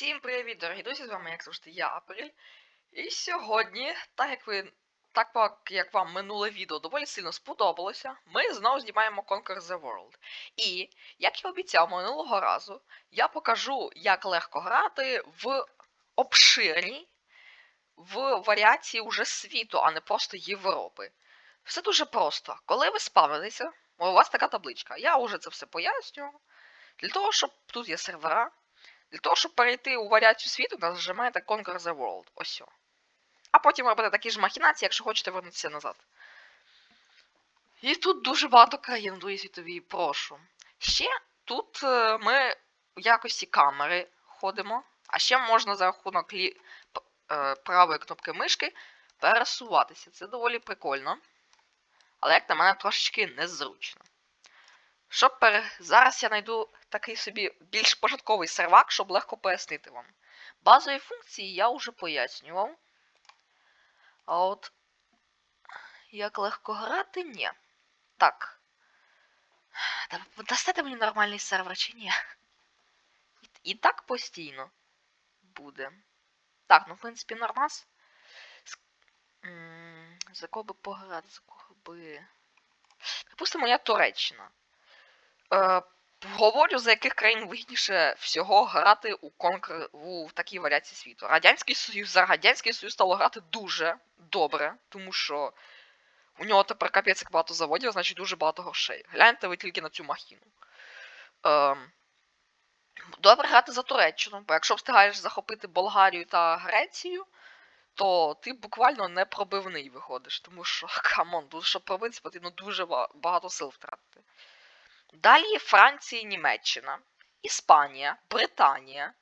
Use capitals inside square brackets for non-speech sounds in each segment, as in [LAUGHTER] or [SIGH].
Всім привіт, дорогі друзі! З вами, як завжди, я Апрель. І сьогодні, так як ви так як вам минуле відео доволі сильно сподобалося, ми знову знімаємо Conquer the World. І, як і обіцяв минулого разу, я покажу, як легко грати в обширній, в варіації уже світу, а не просто Європи. Все дуже просто. Коли ви спавнитеся, у вас така табличка. Я вже це все пояснював. Для того, щоб тут є сервера. Для того, щоб перейти у варіацію світу, нажимаєте Conquer the World. Ось. А потім робите такі ж махінації, якщо хочете вернутися назад. І тут дуже багато країн в другій світовій, прошу. Ще тут е, ми в якості камери ходимо, а ще можна за рахунок лі... е, правої кнопки мишки пересуватися. Це доволі прикольно. Але як на мене трошечки незручно. Щоб. Зараз я знайду такий собі більш початковий сервак, щоб легко пояснити вам. Базові функції я вже пояснював. А от як легко грати, ні. Так. Та дасте мені нормальний сервер чи ні? І так постійно буде. Так, ну в принципі нормас. За кого би пограти, за кого би. Припустимо, я Туреччина. Е, говорю, за яких країн вигідніше всього грати у конкр... у в такій варіації світу. Радянський Союз за Радянський Союз стало грати дуже добре, тому що у нього тепер капець як багато заводів, значить дуже багато грошей. Гляньте ви тільки на цю махіну. Ем, добре грати за Туреччину, бо якщо встигаєш захопити Болгарію та Грецію, то ти буквально не пробивний виходиш, тому що, [LAUGHS] камон, дуже щоб пробитися, потрібно дуже багато сил втратити. Далі Франція Німеччина, Іспанія, Британія,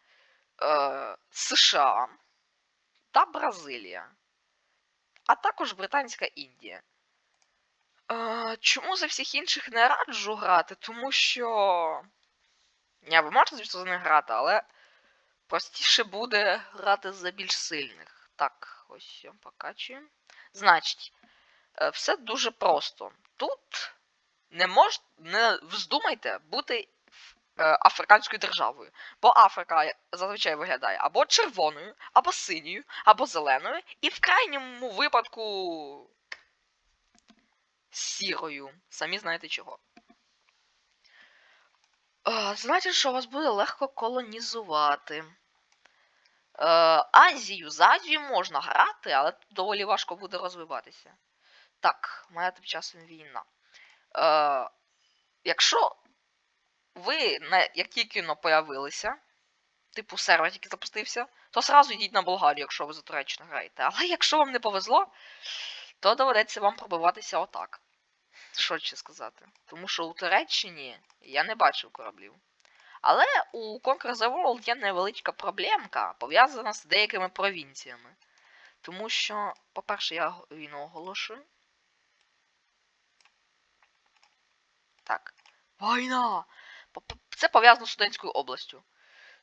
е, США та Бразилія, а також Британська Індія. Е, чому за всіх інших не раджу грати? Тому що. Ні, ви можете, звісно, за них грати, але простіше буде грати за більш сильних. Так, ось я покачуємо. Значить, е, все дуже просто. Тут не мож... не вздумайте бути е, африканською державою. Бо Африка зазвичай виглядає або червоною, або синьою, або зеленою, і в крайньому випадку сірою. Самі знаєте чого. Е, Значить, що вас буде легко колонізувати. Е, Азію, за Азію можна грати, але доволі важко буде розвиватися. Так, мене тим часом війна. Е, якщо ви не, як тільки но появилися, типу сервер тільки запустився, то сразу йдіть на Болгарію, якщо ви за Туреччину граєте. Але [LAUGHS] якщо вам не повезло, то доведеться вам пробиватися отак. Що ще сказати? Тому що у Туреччині я не бачив кораблів. Але у Conquer the World є невеличка проблемка, пов'язана з деякими провінціями. Тому що, по-перше, я війну оголошую. Так. Війна! Це пов'язано з Студентською областю.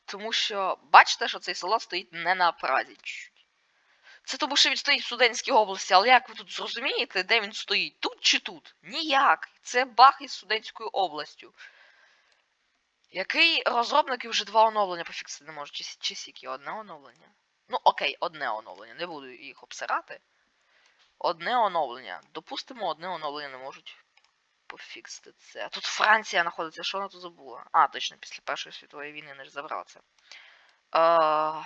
Тому що бачите, що цей село стоїть не на Празі. Це тому, що він стоїть в Студентській області, але як ви тут зрозумієте, де він стоїть? Тут чи тут? Ніяк. Це баг із Студентською областю. Який розробники вже два оновлення пофіксити не можуть? Чи сіки? Одне оновлення? Ну, окей, одне оновлення. Не буду їх обсирати. Одне оновлення. Допустимо, одне оновлення не можуть пофіксити це. А тут Франція знаходиться, що вона тут забула? А, точно, після Першої світової війни не ж забрала це. Е...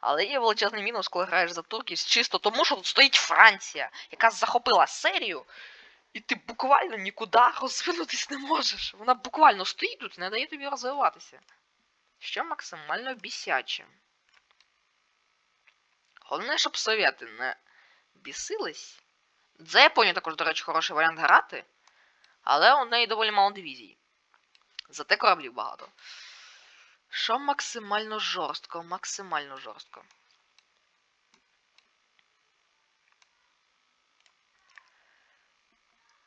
Але є величезний мінус, коли граєш за Турків, чисто тому, що тут стоїть Франція, яка захопила серію, і ти буквально нікуди розвинутись не можеш. Вона буквально стоїть тут і не дає тобі розвиватися. Що максимально бісяче. Головне, щоб совєти не бісились. За Японію також, до речі, хороший варіант грати. Але у неї доволі мало дивізій. Зате кораблів багато. Що максимально жорстко, максимально жорстко.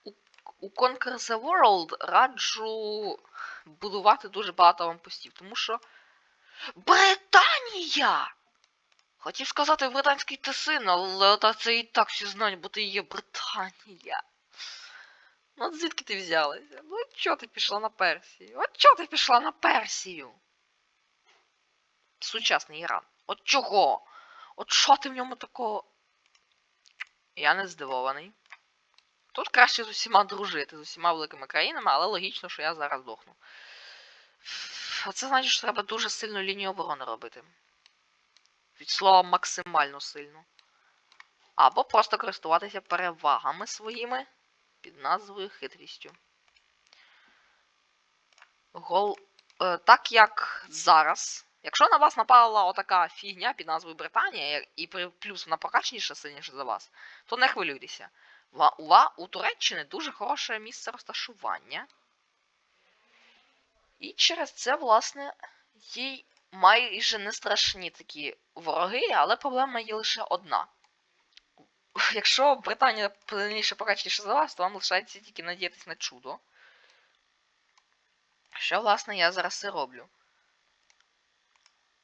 У, у Conquer the World раджу будувати дуже багато аванпостів, тому що. Британія! Хотів сказати британський тесин, але це і так всі знають, бо ти є Британія. Ну от звідки ти взялася? Ну от чого ти пішла на Персію? От чого ти пішла на Персію? сучасний Іран. От чого? От що ти в ньому такого? Я не здивований. Тут краще з усіма дружити, з усіма великими країнами, але логічно, що я зараз дохну. А це значить, що треба дуже сильну лінію оборони робити. Від слова максимально сильно. Або просто користуватися перевагами своїми під назвою хитрістю. Гол. Е, так як зараз. Якщо на вас напала отака фігня під назвою Британія, і плюс вона прокачніша сильніше за вас, то не хвилюйтеся. Ва- у Туреччини дуже хороше місце розташування. І через це, власне, їй майже не страшні такі вороги, але проблема є лише одна. Якщо Британія сильніше прокачніше за вас, то вам лишається тільки надіятися на чудо. Що, власне, я зараз і роблю.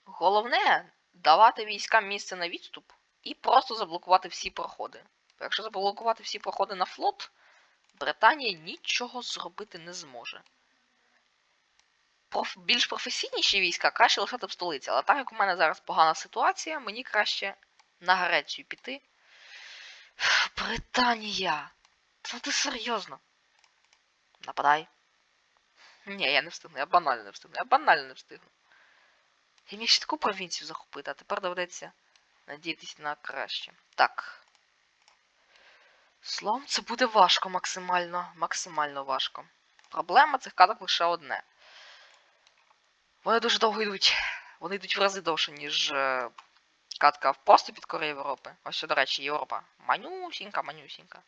Головне давати військам місце на відступ і просто заблокувати всі проходи. Якщо заблокувати всі проходи на флот, Британія нічого зробити не зможе. Більш професійніші війська краще лишати в столиці, але так як у мене зараз погана ситуація, мені краще на Грецію піти. Британія! Це ти серйозно? Нападай. Ні, я не встигну, я банально не встигну, я банально не встигну. Я міг ще таку провінцію захопити, а тепер доведеться надіятися на краще. Так. Словом, це буде важко максимально, максимально важко. Проблема цих каток лише одне. Вони дуже довго йдуть. Вони йдуть в рази довше, ніж е, катка просто під Корею Європи. Ось, до речі, Європа. Манюсінька, манюсінька.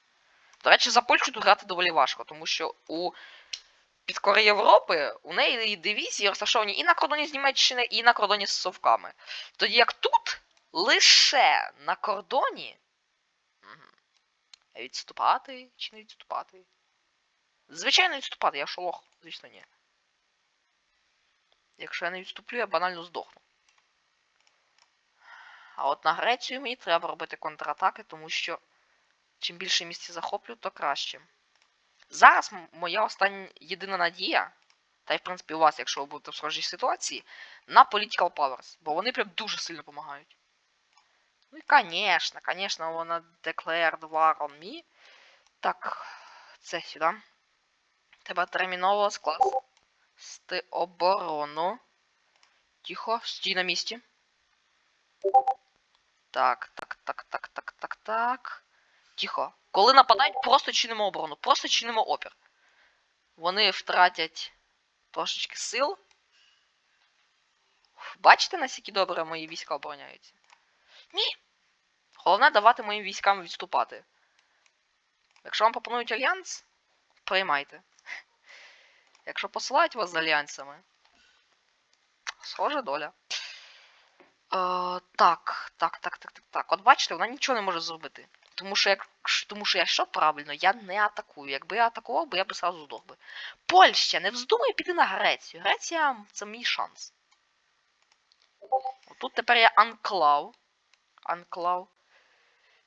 До речі, за Польщу тут грати доволі важко, тому що у підкори Європи у неї дивізії розташовані і на кордоні з Німеччиною, і на кордоні з Совками. Тоді як тут лише на кордоні. Відступати чи не відступати? Звичайно, відступати, я шолох, звісно, ні. Якщо я не відступлю, я банально здохну. А от на Грецію мені треба робити контратаки, тому що чим більше місць захоплю, то краще. Зараз моя остання єдина надія, та й в принципі у вас, якщо ви будете в схожій ситуації, на Political Powers, бо вони прям дуже сильно допомагають. Ну і конечно, конечно, вона declared war on me. Так, це сюди. Треба терміново скласти оборону. Тихо, стій на місці. Так, так, так, так, так, так, так. Тихо. Коли нападають, просто чинимо оборону, просто чинимо опір. Вони втратять трошечки сил. Бачите, наскільки добре мої війська обороняються? Ні. Головне давати моїм військам відступати. Якщо вам пропонують альянс, приймайте. Якщо посилають вас з альянсами, схожа доля. Е, так, так, так, так, так, так. От бачите, вона нічого не може зробити. Тому що як тому що я що правильно, я не атакую. Якби я атакував, би я би сразу здох би. Польща, не вздумай піти на Грецію. Греція це мій шанс. Тут тепер я анклав. Анклав.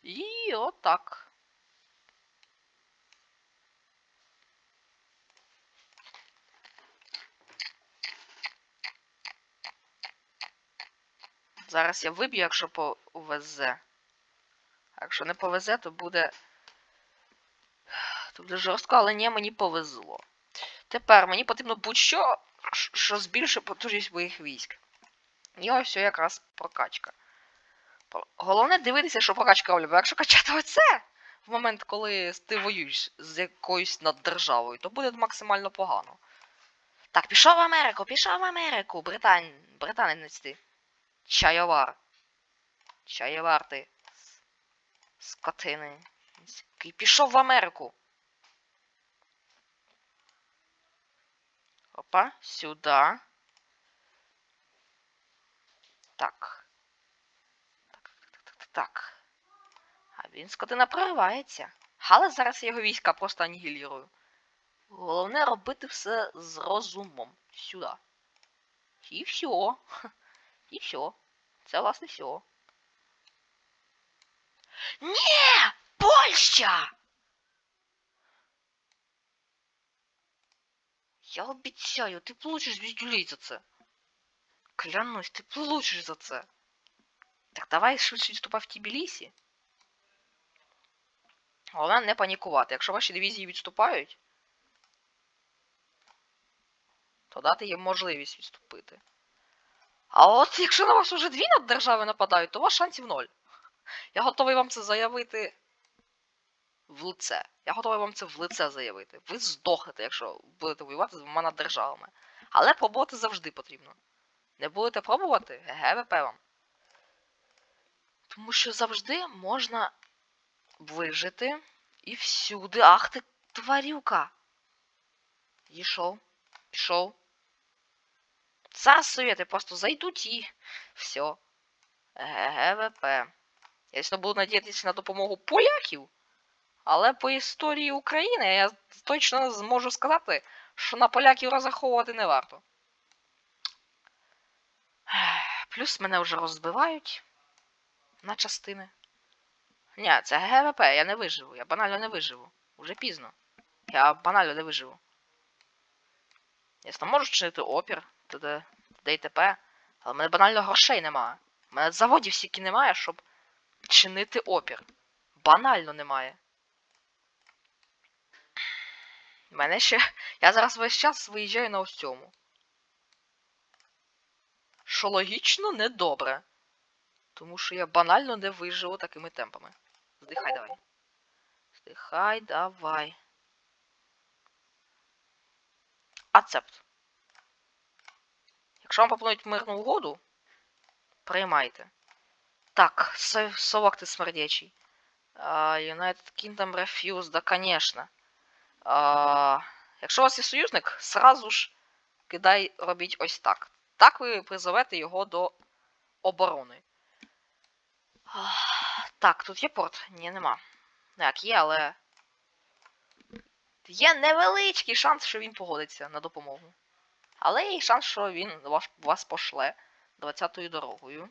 І отак. Зараз я виб'ю, якщо повезе. Якщо не повезе, то буде. То буде жорстко, але ні, мені повезло. Тепер мені потрібно будь-що, що збільшує потужність моїх військ. І ось все якраз прокачка. Головне дивитися, що прокачка. Бо якщо качати оце в момент, коли ти воюєш з якоюсь наддержавою, то буде максимально погано. Так, пішов в Америку, пішов в Америку, Британ... британець ти. Чайовар. Чайовар ти. Скотини. І пішов в Америку. Опа, сюди. Так. Так, так, так, так, так. А він скотина проривається. Але зараз я його війська просто анігілірую. Головне робити все з розумом. Сюди. І все. І все. Це власне все. Ні! Польща! Я обіцяю, ти получиш звіздюлей за це. Клянусь, ти получиш за це. Так давай швидше відступай в Тбілісі. Головне не панікувати. Якщо ваші дивізії відступають, то дати їм можливість відступити. А от якщо на вас уже дві наддержави нападають, то у вас шансів ноль. Я готовий вам це заявити в лице. Я готовий вам це в лице заявити. Ви здохнете, якщо будете воювати з двома наддержавами. Але пробувати завжди потрібно. Не будете пробувати, ГГВП вам. Тому що завжди можна вижити і всюди. Ах ти тварюка! Йшов, пішов. Зараз совєти просто зайдуть і все. ГГВП. Я буду надіятися на допомогу поляків. Але по історії України я точно зможу сказати, що на поляків розраховувати не варто. Плюс мене вже розбивають на частини. Ні, це ГВП, я не виживу. Я банально не виживу. Уже пізно. Я банально не виживу. Ясно, можу чинити опір, т.д. т.п. Але в мене банально грошей немає. У мене заводів стільки немає, щоб чинити опір. Банально немає. У мене ще. Я зараз весь час виїжджаю на ось цьому. Що логічно недобре. Тому що я банально не виживу такими темпами. Здихай давай. Здихай давай. Ацепт. Якщо вам пропонують мирну угоду, приймайте. Так, со- совок ти смердячий. А, United Kingdom Refuse, да, конечно. А, якщо у вас є союзник, сразу ж кидай робіть ось так. Так ви призовете його до оборони. А, так, тут є порт? Ні, нема. Так, є, але. Є невеличкий шанс, що він погодиться на допомогу. Але є шанс, що він вас, вас пошле 20-ю дорогою.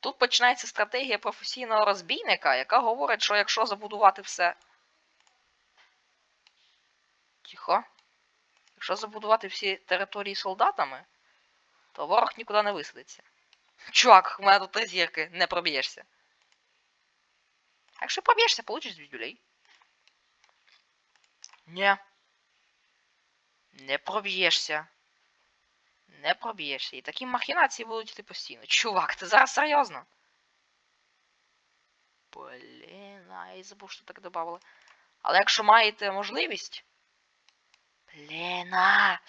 Тут починається стратегія професійного розбійника, яка говорить, що якщо забудувати все. Тихо. Якщо забудувати всі території солдатами, то ворог нікуди не висадиться. Чувак, у мене тут три зірки, не проб'єшся. Якщо проб'єшся, получиш звіздюлей. Ні. Не проб'єшся. Не проб'єшся. І такі махінації будуть йти постійно. Чувак, ти зараз серйозно? Блін, а я забув, що так додавали. Але якщо маєте можливість. Бліна!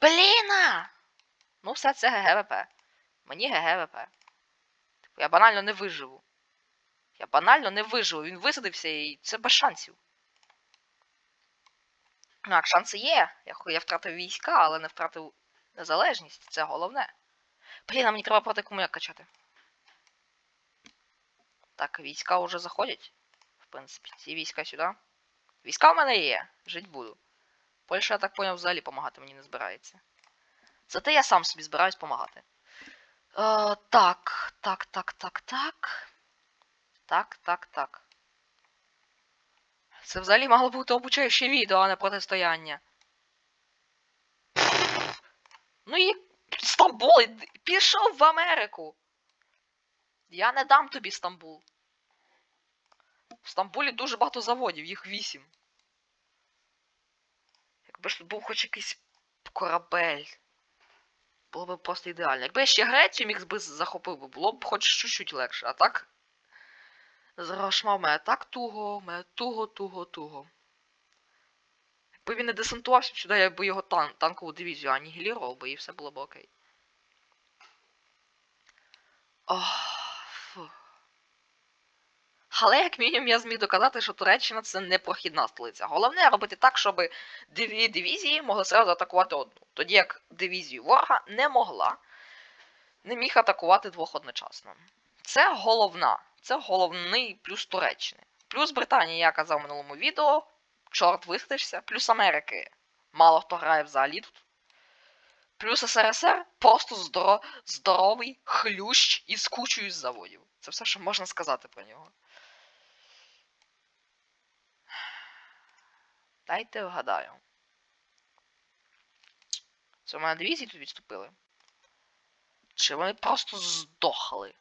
Бліна! Ну, все це ГГВП. Мені ГГВП. Типу, я банально не виживу. Я банально не виживу. Він висадився і це без шансів. Так, шанси є. Я, я втратив війська, але не втратив незалежність. Це головне. Блін, а мені треба проти комуняк качати. Так, війська вже заходять. В принципі, ці війська сюди. Війська в мене є. Жить буду. Польща, я так поняв, взагалі допомагати мені не збирається. Зате я сам собі збираюсь допомагати. Е, так, так, так, так, так. Так, так, так. Це взагалі мало бути обучаюче відео, а не протистояння. Ну і Стамбул, пішов в Америку. Я не дам тобі Стамбул. В Стамбулі дуже багато заводів, їх вісім. Якби ж тут був хоч якийсь корабель. Було б просто ідеально. Якби я ще Грецію міг би захопив було б хоч чуть-чуть легше, а так. З грошма в мене так туго, в мене туго, туго, туго. Якби він не десантувався сюди, я б його тан танкову дивізію анігілірував би і все було б окей. Ох. Але як мінімум я зміг доказати, що Туреччина це не прохідна столиця. Головне робити так, щоб дві дивізії могли зразу атакувати одну. Тоді як дивізію ворога не могла, не міг атакувати двох одночасно. Це головна, це головний плюс Туреччини. Плюс Британії, я казав в минулому відео, чорт вистачся, плюс Америки. Мало хто грає взагалі тут. Плюс СРСР просто здоро... здоровий хлющ із кучою з заводів. Це все, що можна сказати про нього. Дайте вгадаю. Це в мене дивізії тут відступили? Чи вони просто здохли?